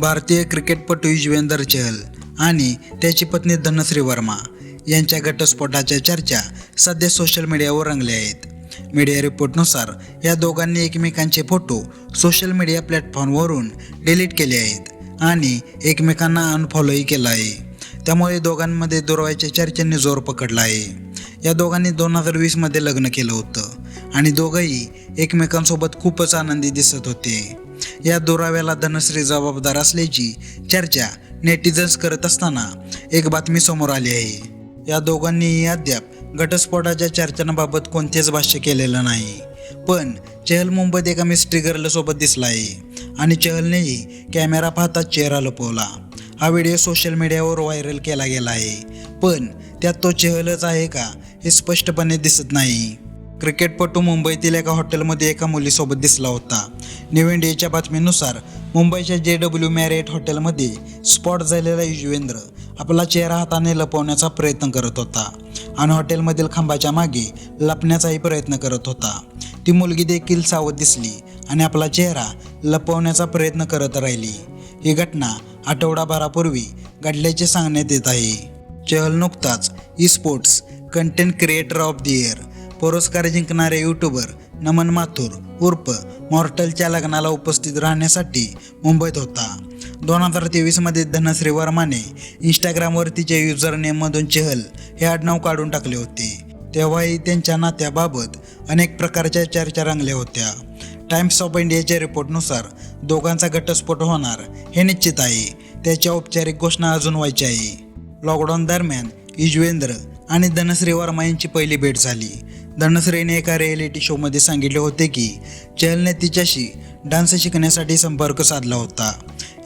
भारतीय क्रिकेटपटू युजवेंदर चहल आणि त्याची पत्नी धनश्री वर्मा यांच्या घटस्फोटाच्या चर्चा सध्या सोशल मीडियावर रंगल्या आहेत. मीडिया रिपोर्टनुसार या दोघांनी एकमेकांचे फोटो सोशल मीडिया प्लॅटफॉर्मवरून डिलीट केले आहेत आणि एकमेकांना अनफॉलोही केला आहे. त्यामुळे दोघांमध्ये दुर्वाच्या चर्चेने जोर पकडला आहे. या दोघांनी दोन हजार वीसमध्ये लग्न केलं होतं आणि दोघंही एकमेकांसोबत खूपच आनंदी दिसत होते. या दुराव्याला धनश्री जबाबदार असल्याची चर्चा नेटिझन्स करत असताना एक बातमी समोर आली आहे. या दोघांनीही अद्याप घटस्फोटाच्या चर्चांबाबत कोणतेच भाष्य केलेलं नाही. पण चहल मुंबईत एका मिस्ट्री गर्लसोबत दिसला आहे आणि चहलनेही कॅमेरा पाहताच चेहरा लपवला. हा व्हिडिओ सोशल मीडियावर व्हायरल केला गेला आहे. पण त्यात तो चहलच आहे का हे स्पष्टपणे दिसत नाही. क्रिकेटपटू मुंबईतील एका हॉटेलमध्ये एका मुलीसोबत दिसला होता. न्यू इंडियाच्या बातमीनुसार मुंबईच्या जे डब्ल्यू मॅरेट हॉटेलमध्ये स्पॉट झालेला युजवेंद्र आपला चेहरा हाताने लपवण्याचा प्रयत्न करत होता आणि हॉटेलमधील खांबाच्या मागे लपण्याचाही प्रयत्न करत होता. ती मुलगी देखील सावध दिसली आणि आपला चेहरा लपवण्याचा प्रयत्न करत राहिली. ही घटना आठवडाभरापूर्वी घडल्याचे सांगण्यात येत आहे. चहल नुकताच esports content creator of the year पुरस्कार जिंकणारे यूट्यूबर नमन माथुर उर्फ मॉर्टलच्या लग्नाला उपस्थित राहण्यासाठी मुंबईत होता. दोन हजार तेवीसमध्ये धनश्री वर्माने इंस्टाग्रामवर तिचे युजरनेममधून चहल हे आडनाव काढून टाकले होते. तेव्हाही त्यांच्या नात्याबाबत अनेक प्रकारच्या चर्चा रंगल्या होत्या. टाइम्स ऑफ इंडियाच्या रिपोर्टनुसार दोघांचा घटस्फोट होणार हे निश्चित आहे. त्याच्या औपचारिक घोषणा अजून व्हायची आहे. लॉकडाऊन दरम्यान युजवेंद्र आणि धनश्री वर्मा यांची पहिली भेट झाली. धनश्रीने एका रिॲलिटी शोमध्ये सांगितले होते की चहलने तिच्याशी डान्स शिकण्यासाठी संपर्क साधला होता.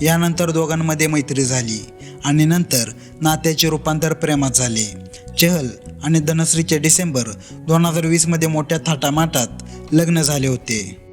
यानंतर दोघांमध्ये मैत्री झाली आणि नंतर नात्याचे रूपांतर प्रेमात झाले. चहल आणि धनश्रीचे डिसेंबर दोन हजार वीसमध्ये मोठ्या थाटामाटात लग्न झाले होते.